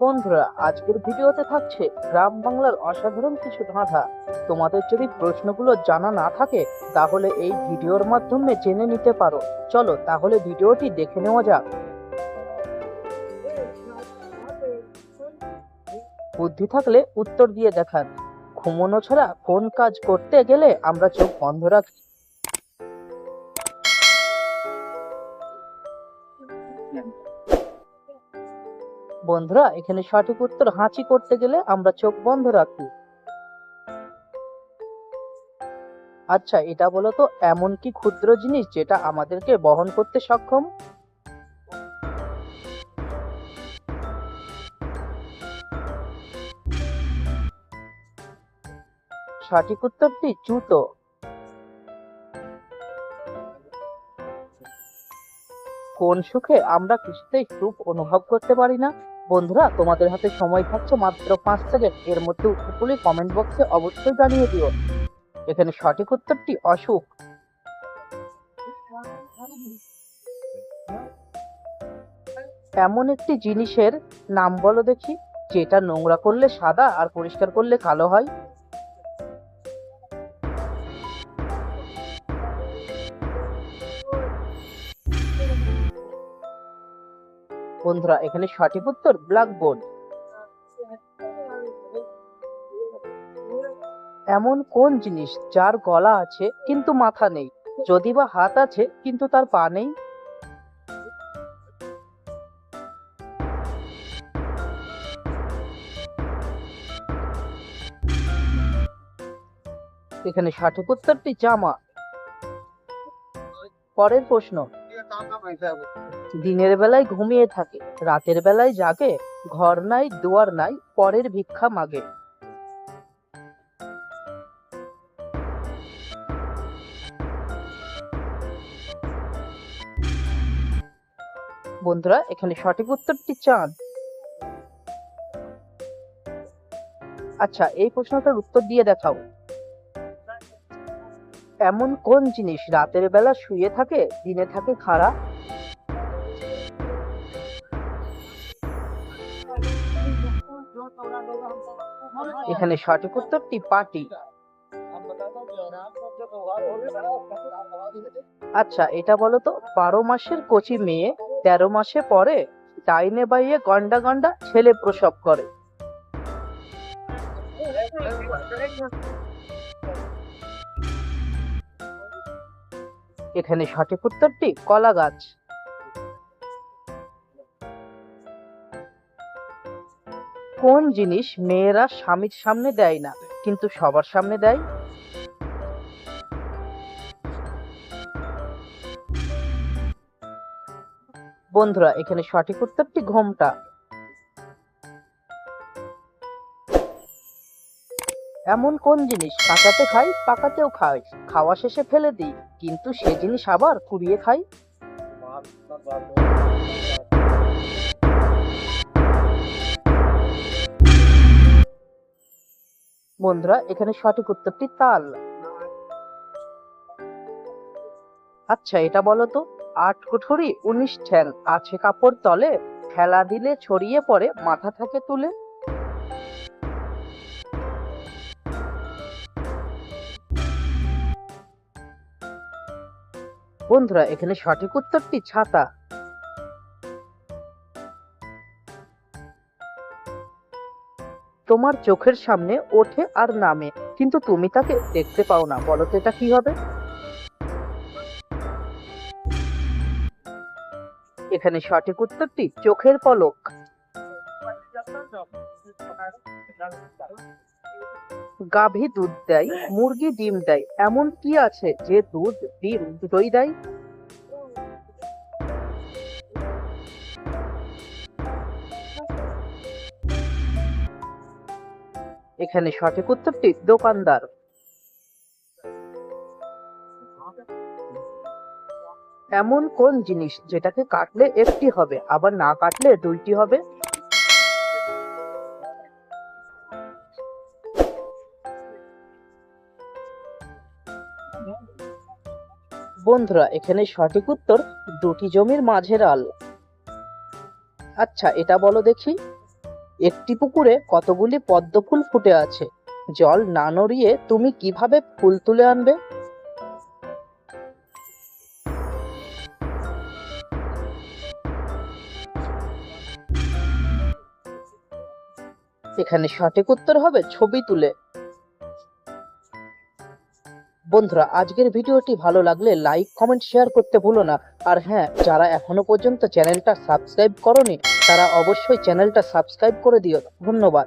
বন্ধুরা, আজকের ভিডিওতে থাকছে গ্রাম বাংলার অসাধারণ কিছু ধাঁধা। তোমাদের যদি প্রশ্নগুলো জানা না থাকে, তাহলে এই ভিডিওর মাধ্যমে জেনে নিতে পারো। চলো তাহলে ভিডিওটি দেখে নেওয়া যাক। বুদ্ধি থাকলে উত্তর দিয়ে দেখান। ঘুমোনো ছাড়া কোন কাজ করতে গেলে আমরা চোখ বন্ধ রাখি। বন্ধুরা, এখানে সঠিক উত্তর হাঁচি করতে গেলে আমরা চোখ বন্ধ রাখি। আচ্ছা এটা বলো তো, এমন কি ক্ষুদ্র জিনিস যেটা আমাদেরকে বহন করতে সক্ষম? সঠিক উত্তরটি জুতো। কোন সুখে আমরা কিছুতেই সুখ অনুভব করতে পারি না? বন্ধুরা, তোমাদের হাতে সময় থাকছে মাত্র পাঁচ সেকেন্ড এর মধ্যে উত্তরগুলি কমেন্ট বক্সে অবশ্যই জানিয়ে দিও। এখানে সঠিক উত্তরটি অসুখ এমন একটি জিনিসের নাম বলো দেখি, যেটা নোংরা করলে সাদা আর পরিষ্কার করলে কালো হয়। বন্ধুরা, এখানে সঠিক উত্তর ব্ল্যাকবোর্ড এমন কোন জিনিস যার গলা আছে কিন্তু মাথা নেই? যদি বা হাত আছে কিন্তু তার পা নেই? এখানে সঠিক উত্তরটি জামা। পরের প্রশ্ন দিনের বেলায় ঘুমিয়ে থাকে, রাতের বেলায় জাগে, ঘর নাই, দুয়ার নাই, পরের ভিক্ষা মাগে। বন্ধুরা, এখানে সঠিক উত্তরটি চাঁদ আচ্ছা এই প্রশ্নটার উত্তর দিয়ে দেখাও। এমন কোন জিনিস রাতের বেলা শুয়ে থাকে, দিনে থাকে খাড়া? এখানে সঠিক উত্তরটি পাটি আচ্ছা এটা বলো তো, বারো মাসের কচি মেয়ে তেরো মাসে পরে ডাইনে বাইয়ে গন্ডা গন্ডা ছেলে প্রসব করে। এখানে সঠিক উত্তরটি কলা গাছ। কোন জিনিস মেয়েরা স্বামীর সামনে দেয় না, কিন্তু সবার সামনে দেয়? বন্ধুরা, এখানে সঠিক উত্তরটি ঘোমটা। এমন কোন জিনিস কাঁচাতে খাই, পাকাতেও খাই। খাওয়া শেষে ফেলে দিই, কিন্তু সে জিনিস আবার কুড়িয়ে খাই। বন্ধুরা, এখানে সঠিক উত্তরটি তাল। আচ্ছা এটা বলো তো, আট কুঠুরি, উনিশ ঠ্যাং, আছে কাপড় তলে খেলা দিলে ছড়িয়ে পড়ে, মাথা থাকে তুলে। বন্ধুরা, এখানে সঠিক উত্তরটি ছাতা। তোমার চোখের সামনে ওঠে আর নামে, কিন্তু তুমি তাকে দেখতে পাও না। বলো তো এটা কি হবে? এখানে সঠিক উত্তরটি চোখের পলক। গাভী দুধ দেয়, মুরগি ডিম দেয়, এমন কি আছে যে দুধ, ডিম দুটোই দেয়? এখানে সঠিক উত্তরটি দোকানদার। এমন কোন জিনিস যেটাকে কাটলে একটি হবে, আবার না কাটলে দুইটি হবে? বন্ধুরা, এখানে সঠিক উত্তর দুটি জমির মাঝের আল। আচ্ছা এটা বলো দেখি। একটি পুকুরে কতগুলি পদ্ম ফুল ফুটে আছে? জল না নড়িয়ে তুমি কীভাবে ফুল তুলে আনবে? এখানে সঠিক উত্তর হবে ছবি তুলে। বন্ধুরা, আজকের ভিডিওটি ভালো লাগলে লাইক কমেন্ট শেয়ার করতে ভুলো না। আর হ্যাঁ যারা এখনও পর্যন্ত চ্যানেলটা সাবস্ক্রাইব করনি, তারা অবশ্যই চ্যানেলটা সাবস্ক্রাইব করে দিও। ধন্যবাদ।